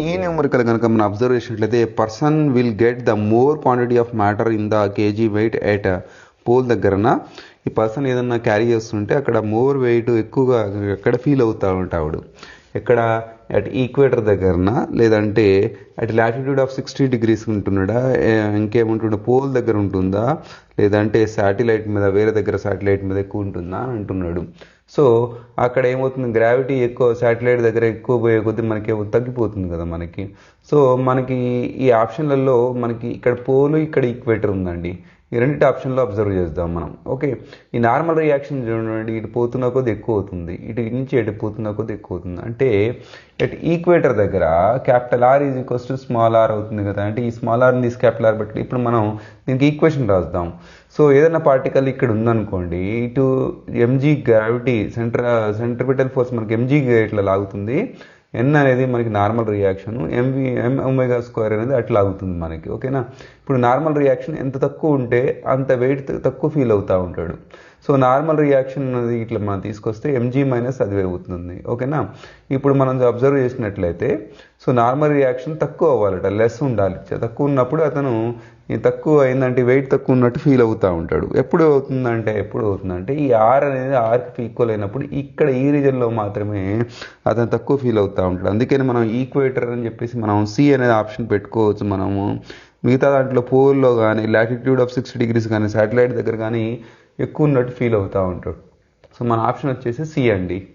ఈ న్యూమరికల్ కనుక మనం అబ్జర్వ్ చేసినట్లయితే person will get the more quantity of matter in the KG weight at pole దగ్గరన. ఈ person ఏదన్నా క్యారీ చేస్తుంటే అక్కడ మోర్ వెయిట్ ఎక్కువగా ఎక్కడ ఫీల్ అవుతా ఉంటాడు ఎక్కడ అట్ ఈక్వేటర్ దగ్గరన లేదంటే at latitude of sixty degrees ఉంటున్నాడా ఇంకేముంటుండే పోల్ దగ్గర ఉంటుందా లేదంటే శాటిలైట్ మీద వేరే దగ్గర శాటిలైట్ మీద ఎక్కువ ఉంటుందా అని అంటున్నాడు. సో అక్కడ ఏమవుతుంది? గ్రావిటీ ఎక్కువ శాటిలైట్ దగ్గర ఎక్కువ పోయే కొద్దీ మనకి తగ్గిపోతుంది కదా మనకి. సో మనకి ఈ ఆప్షన్లలో మనకి ఇక్కడ పోలు ఇక్కడ ఈక్వేటర్ ఉందండి. ఈ రెండింటి ఆప్షన్లో అబ్జర్వ్ చేద్దాం మనం ఓకే ఈ నార్మల్ రియాక్షన్ చూడండి ఇటు పోతున్న కొద్ది ఎక్కువ అవుతుంది ఇటు నుంచి ఎటు పోతున్న కొద్ది ఎక్కువ అవుతుంది అంటే ఎట్ ఈక్వేటర్ దగ్గర capital R is equals to small R అవుతుంది కదా అంటే ఈ స్మాల్ ఆర్ని తీసి క్యాపిటల్ ఆర్ బట్టి ఇప్పుడు మనం దీనికి ఈక్వేషన్ రాద్దాం సో ఏదైనా పార్టికల్ ఇక్కడ ఉందనుకోండి ఇటు MG gravity centre centripetal force మనకి ఎంజీ ఇట్లా లాగుతుంది ఎన్ అనేది మనకి normal reaction MV M omega square అనేది అట్లా అవుతుంది మనకి ఓకేనా ఇప్పుడు నార్మల్ రియాక్షన్ ఎంత తక్కువ ఉంటే అంత వెయిట్ తక్కువ ఫీల్ అవుతూ ఉంటాడు. సో నార్మల్ రియాక్షన్ అనేది ఇట్లా మనం తీసుకొస్తే ఎంజీ మైనస్ అది అవుతుంది ఓకేనా? ఇప్పుడు మనం అబ్జర్వ్ చేసినట్లయితే సో నార్మల్ రియాక్షన్ తక్కువ అవ్వాలట లెస్ ఉండాలి. తక్కువ ఉన్నప్పుడు అతను తక్కువ అయిందంటే వెయిట్ తక్కువ ఉన్నట్టు ఫీల్ అవుతూ ఉంటాడు. ఎప్పుడు అవుతుందంటే ఎప్పుడు అవుతుందంటే ఈ ఆర్ అనేది ఆర్కి ఈక్వల్ అయినప్పుడు ఇక్కడ ఈ రీజన్లో మాత్రమే అతను తక్కువ ఫీల్ అవుతూ ఉంటాడు. అందుకని మనం ఈక్వేటర్ అని చెప్పేసి మనం సి అనేది ఆప్షన్ పెట్టుకోవచ్చు మనము. మిగతా దాంట్లో పోల్లో కానీ లాటిట్యూడ్ ఆఫ్ సిక్స్ డిగ్రీస్ కానీ శాటిలైట్ దగ్గర కానీ ఎక్కువ ఉన్నట్టు ఫీల్ అవుతూ ఉంటాడు. సో మన ఆప్షన్ వచ్చేసి సి అండి.